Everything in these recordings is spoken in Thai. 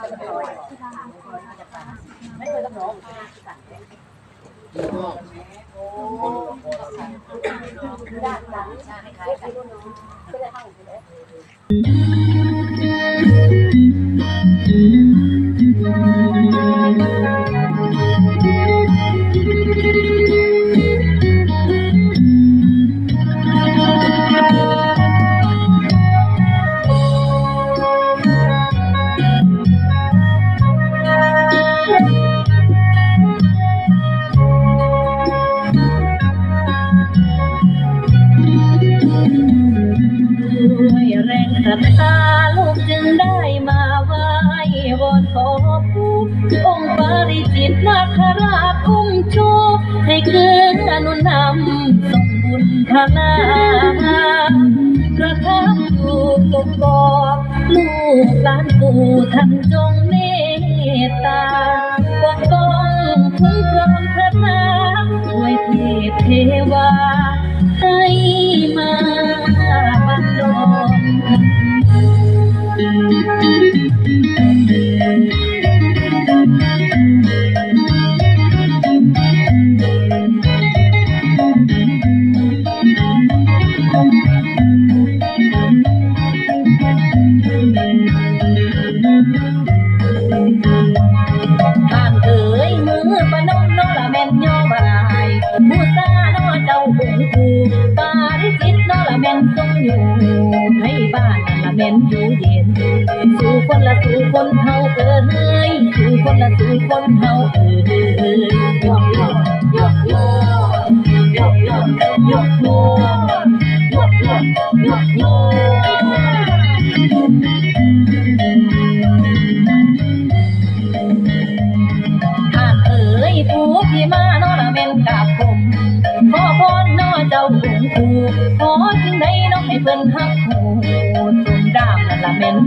ไม่เคยต้ ศรัทธาลูกจึงได้มาไหว้วอนขอปู่องค์ปาริจิตนาคราชอุ้มชูให้เกื้ออนุนำส่งบุญพลาประทับอยู่กกอกลูกหลานปู่ท่านจงเมตตาปกป้องคุ้มครองพระนาด้วยเทพเทวาให้มา ผู้ตาโนเจ้าหงคูปาริจิตโนละแม่นทรงอยู่ให้บ้านนั่นละแม่นอยู่เย็นสู่คนละสู่คนเฮาเอ๋ยสู่คนละสู่คนเฮาเอ๋ยยกโยยกโยยกโยยกโยยกโยยกโยท่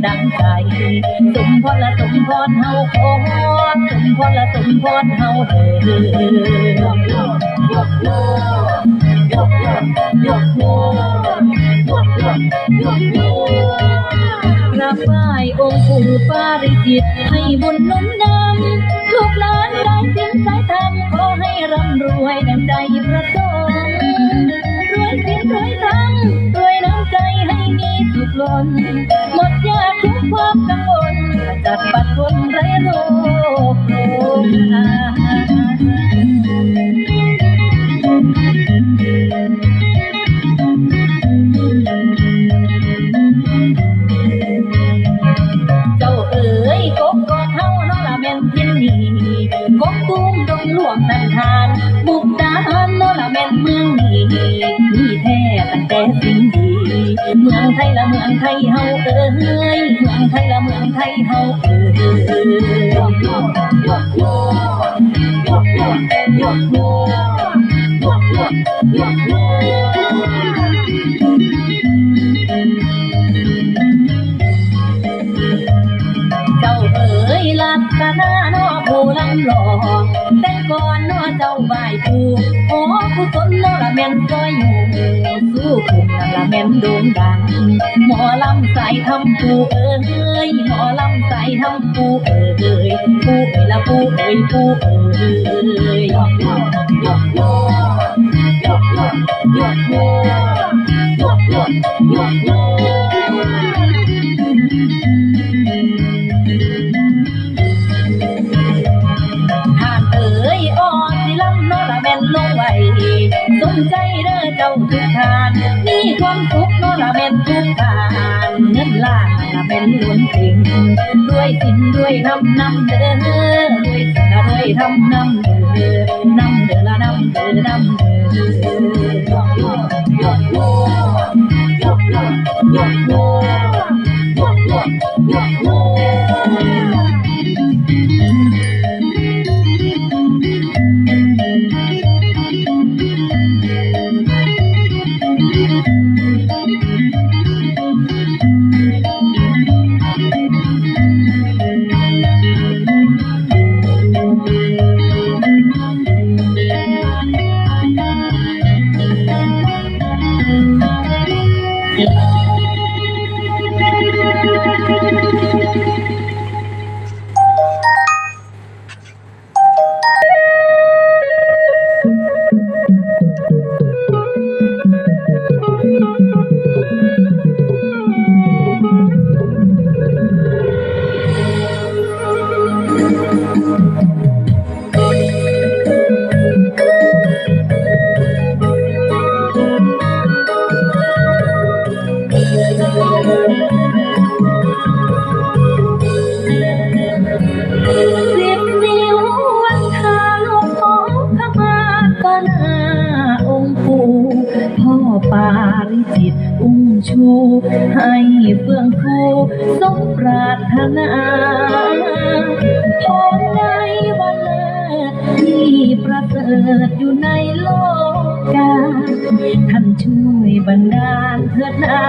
ดังใจ สมพรละสมพรเฮาขอสมพรละสมพรเฮาเด้อยกโยยกโยยกโยยกโยยกโยยกโยกกราบไหว้องค์ปู่ปาริจิตให้บุญนุ่นนำลูกหลานได้สิ่งสายธรรมขอให้ร่ำรวยดังใจพระสงฆ์รวยสิ่งรวยธรรมรวยน้ำใจให้มีสุขล้นหมด จัด เมืองไทยละเมืองไเจ้าเอ๋ยลักษณะนอผู้ลำหล่อแต่ก่อนนอเจ้าไหวผู้ขอผู้สนนอละแม่นก็อยู่สู้คุณนั่นละแม่นโด่งดังหมอลำใส่ทำผู้เอ๋ยหมอลำใส่ทำผู้เอ๋ยผู้เอ๋ยละผู้เอ๋ยผู้เอ๋ยยกโยยกโยยกโยยกโยยกโยยก ทุกทานมีความสุขเนาะละแม่นทุกทานเงินล้านละแม่นล้วนเก่งด้วยสินด้วยทำน้ำเด้อด้วยสินด้วยทำน้ำเด้อน้ำเด้อละน้ำเด้อน้ำเด้อยกโยยกโยยกโยยกโยยกโยยก ให้เฟื่องฟูสมปรารถนาพรในวันเลิศที่ประเสริฐอยู่ในโลกกาท่านช่วยบันดาลเถิดนา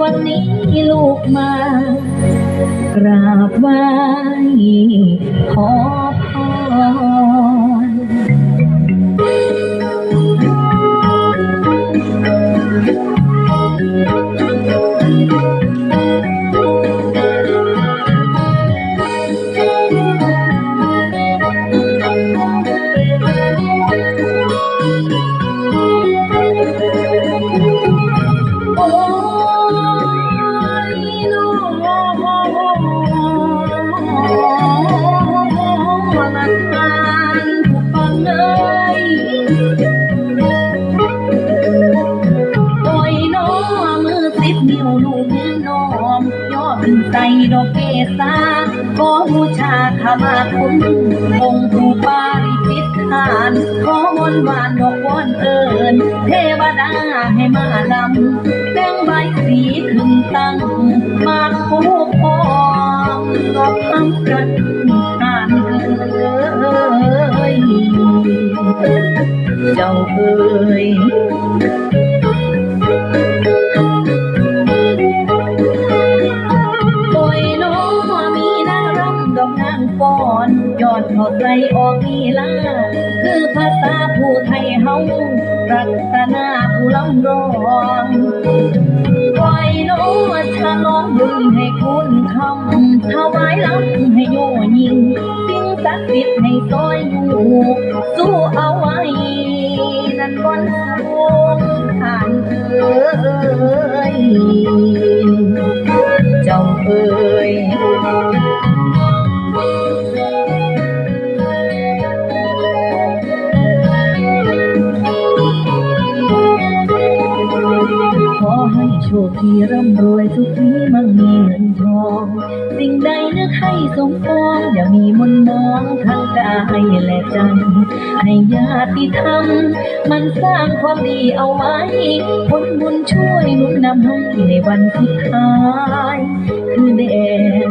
วันนี้ลูกมากราบไหว้ขอ นิ้วลูกมือน้อมย่อขึ้นใจดอกเกษาขอบูชาขมาคุณองค์ผู้ปาริจิตทานขอมนวานดอกวอนเอิญเทวดาให้มาลำแดงใบสีขึ้นตั้งมาคู่พองดอกคำกันทานเอ้ยเจ้าเอ้ย เขาใจออกมีลา คือภาษาผู้ไทยเฮารัตนาผู้ลำรองปล่อยน้องฉลองบุญให้คุณคำถวายลำให้โยยิง สิ่งศักดิ์สิทธิ์ให้ซอยอยู่ สู้เอาไว้นั่นบน งมีเงินทอง สิ่งใดนึกให้สมปองอย่ามีมนมองทางกายและใจให้ญาติธรรมมันสร้างความดีเอาไว้ผลบุญช่วยนุนนำให้ในวันสุดท้าย คือแดน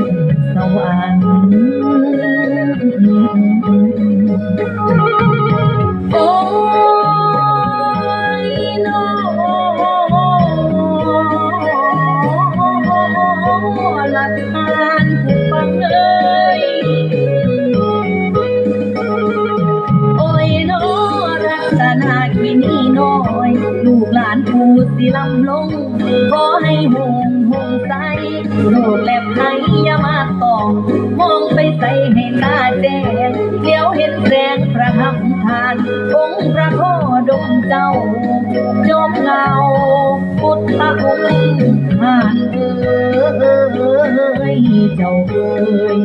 สวรรค์ ลูกหลานผู้สิลำลงขอให้หงหงใสโลกและภัยอย่ามาตอง มองไปใส่ให้ตาแดงเดี๋ยวเห็นแสงประทำทาน องค์พระโคดมเจ้า จอมเงาพุทธองค์ทานเอ้ยเจ้าเอ้ย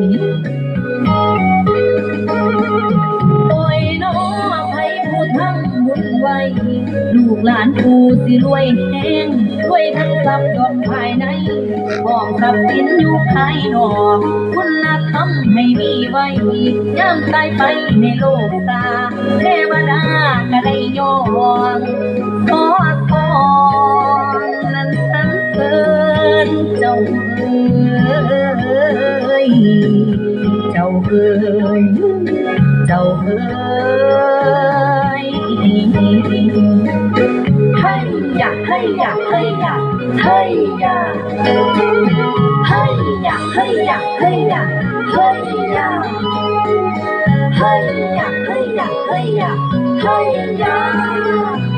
ลูกหลานผู้สิรวยแห้งรวยทั้งทรัพย์ยศภายในของทรัพย์สินอยู่ภายนอก คุณธรรมให้มีไว้ย่ามตายไปในโลกตาเทวดาก็ได้ยองขอพรนั้นสรรเสริญเจ้าเอ้ยเจ้าเอ้ยเจ้าเอ้ยให้ 嘿呀，嘿呀，嘿呀，嘿呀，嘿呀，嘿呀，嘿呀，嘿呀，嘿呀，嘿呀，嘿呀。